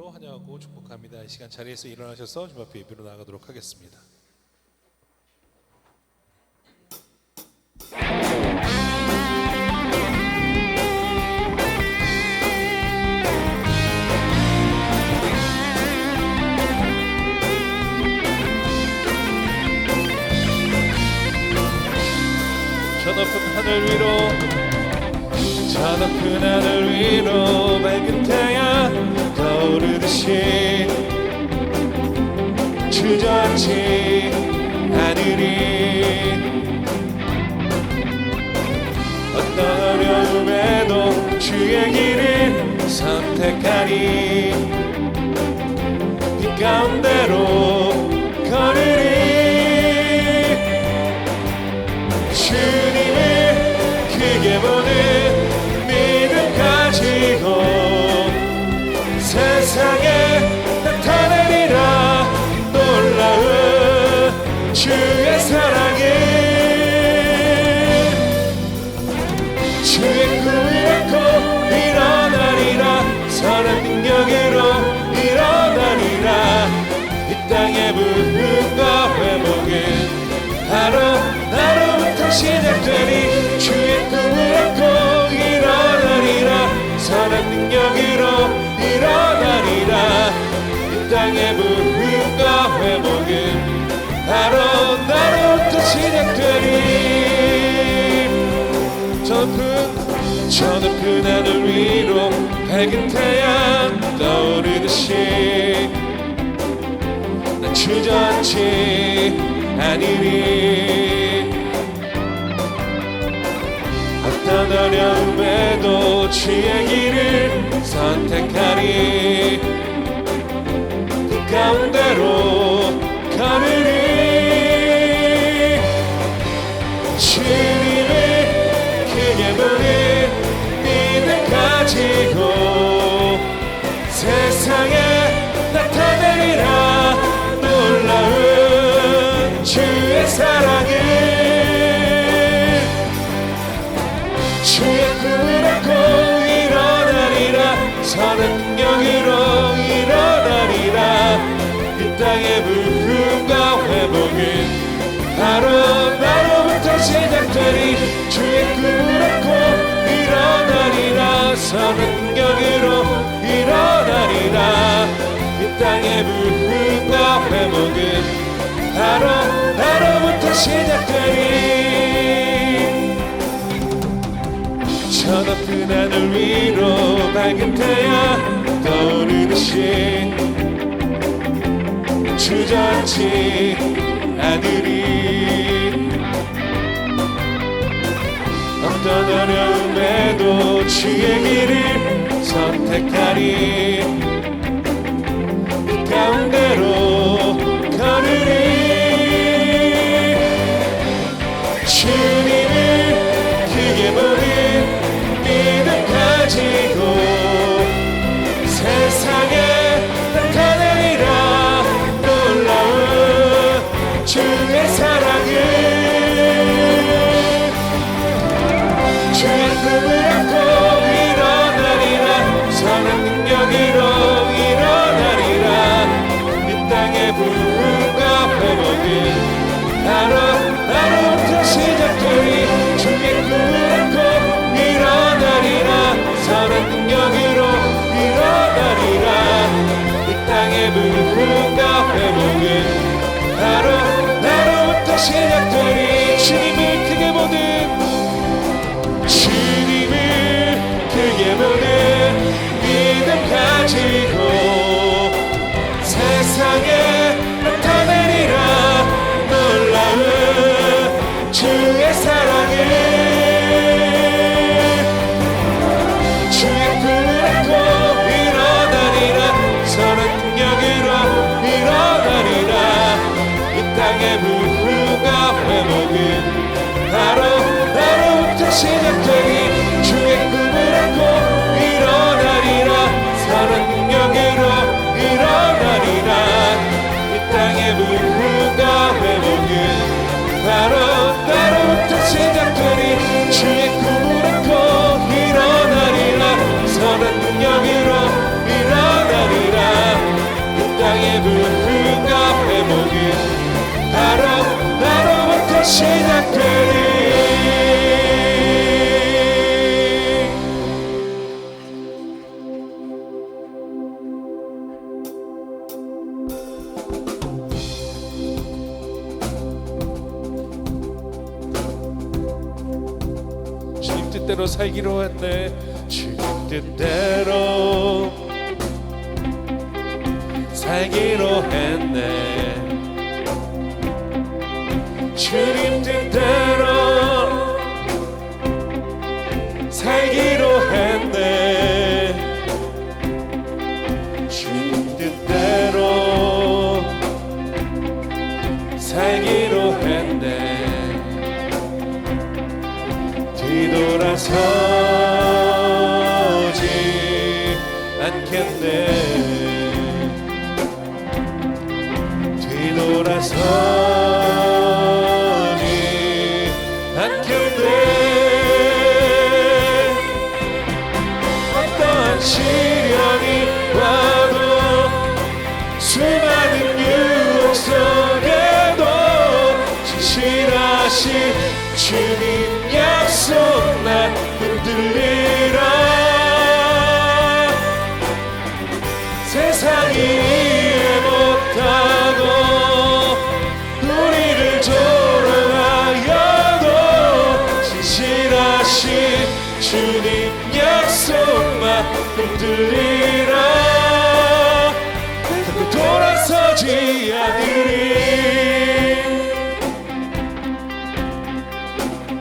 이름으로 하냐고 축복합니다. 이 시간 자리에서 일어나셔서 주 앞에 예배로 나가도록 하겠습니다. 주저앉힌 하늘이 어떤 어려움에도 주의 길을 선택하리. 저는 그날을 위로 밝은 태양 떠오르듯이 난 주저앉지 아니리. 어떤 어려움에도 주의 길을 선택하리. 그 가운데로 걸으리. 사는 격으로 일어나리라. 이 땅의 부흥과 회복은 바로 바로부터 시작되니 저 높은 하늘 위로 밝은 태양 떠오르듯이 주저치 아들이 어떤 어려움에도 주의 길을 선택하리 그 가운데로 걸으리 주님 뜻대로 살기로 했네. 주님 뜻대로 살기로 했네 뜻대로 어 서지 않으리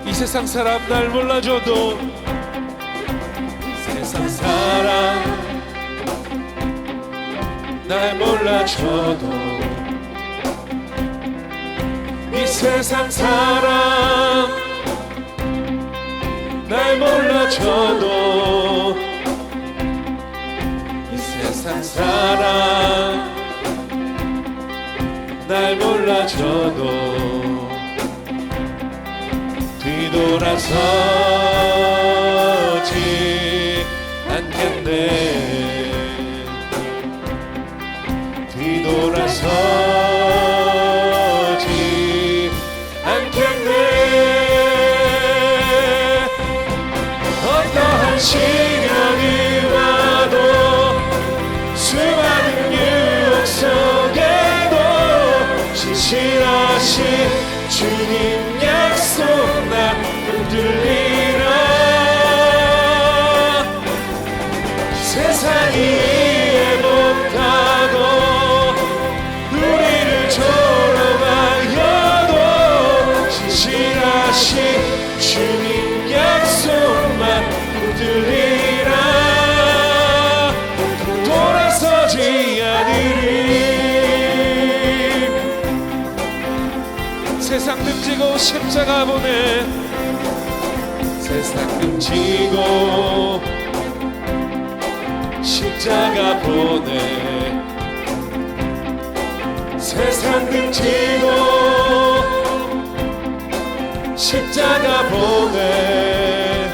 이 세상 사람 날 몰라줘도 세상 사람 날 몰라줘도 이 세상 사람 날 몰라줘도 이 세상 사람 날 몰라줘도 뒤돌아서지 않겠네. 뒤돌아서 십자가 보내 세상 등지고 십자가 보내 세상 등지고 십자가 보내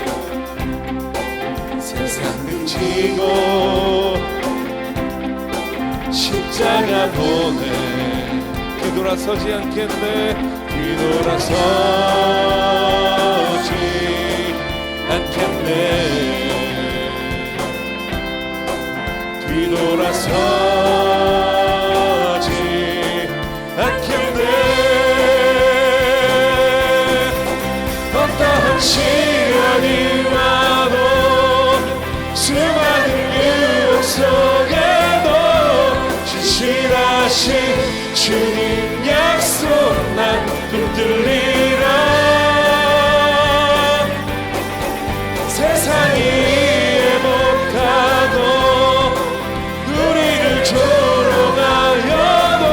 세상 등지고 십자가 보내 뒤돌아서지 않겠네. 뒤돌아서지 않겠네. 뒤돌아서 흔들리라. 세상이 못하고 우리를 조롱하여도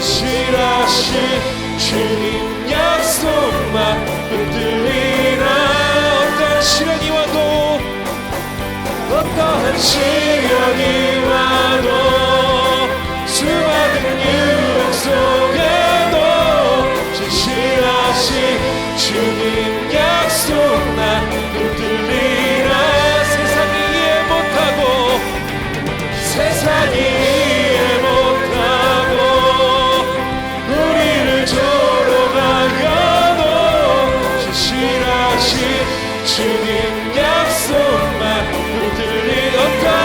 실하신 주님 약속만 흔들리라. 어떠한 시련이 와도 어떠한 시련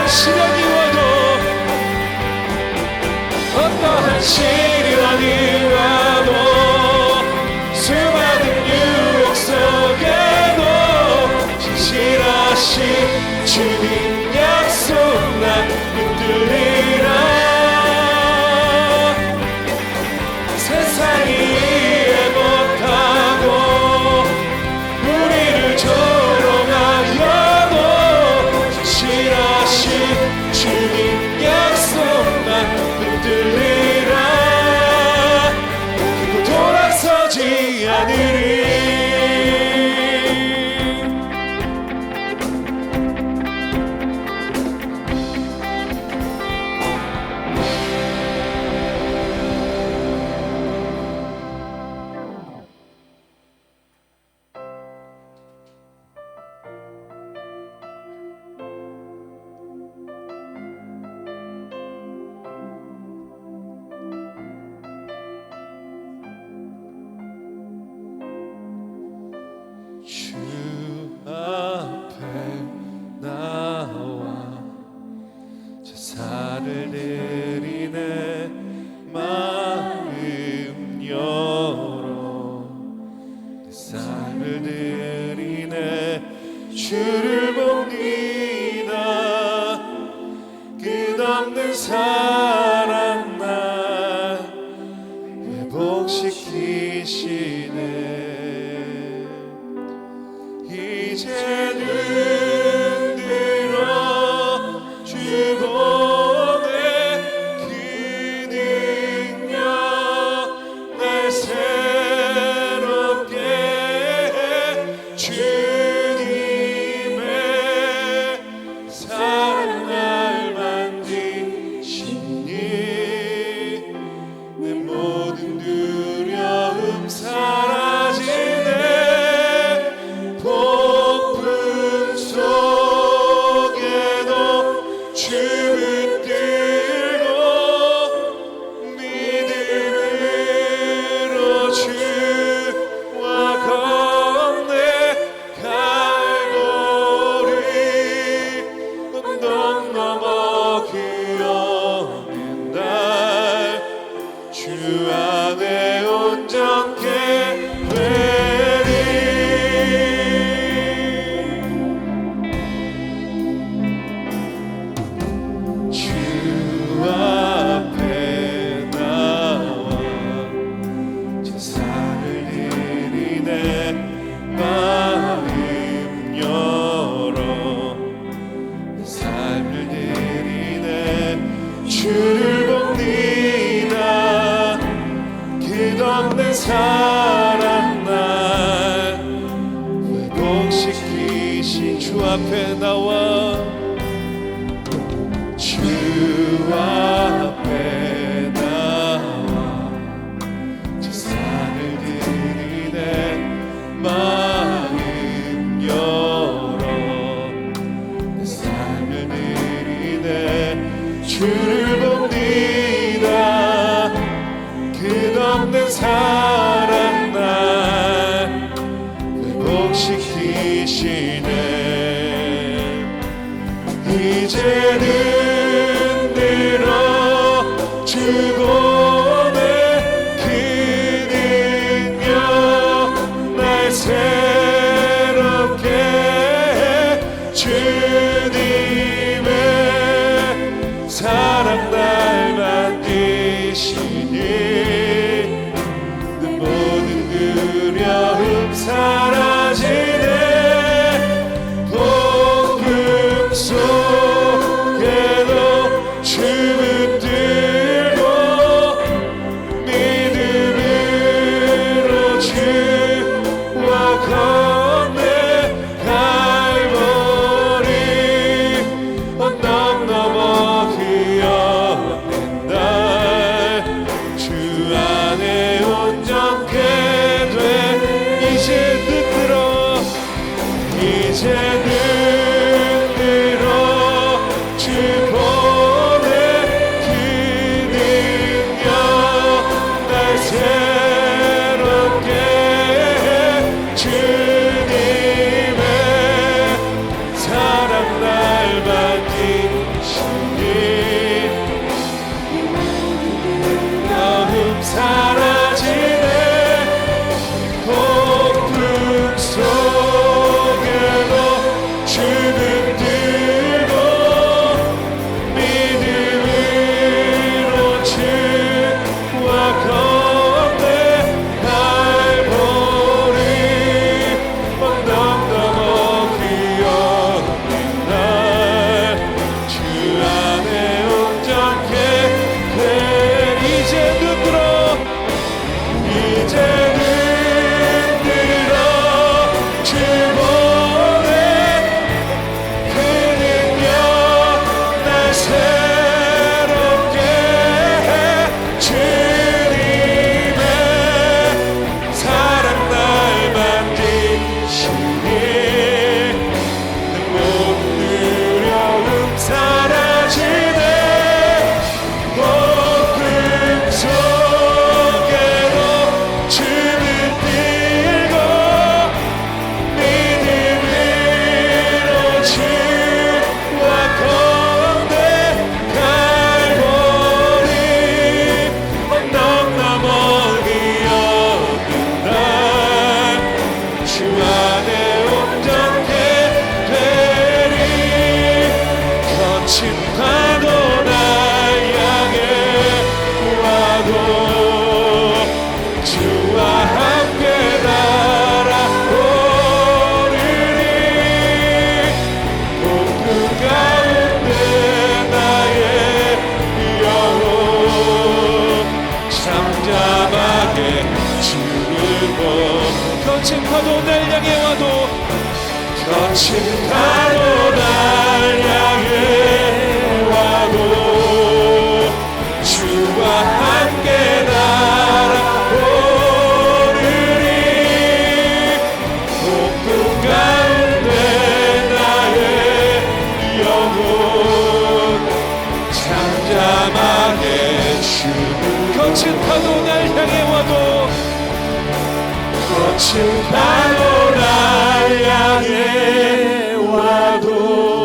十年 주 이 time. 거친 파도 날 향해 와도 거친 파도 날 향해 와도 주와 함께 날아오르리. 높은 가운데 나의 영혼 잠잠하게 주를 거친 파도 날 향해 와도 거친 파도 날 향해 와도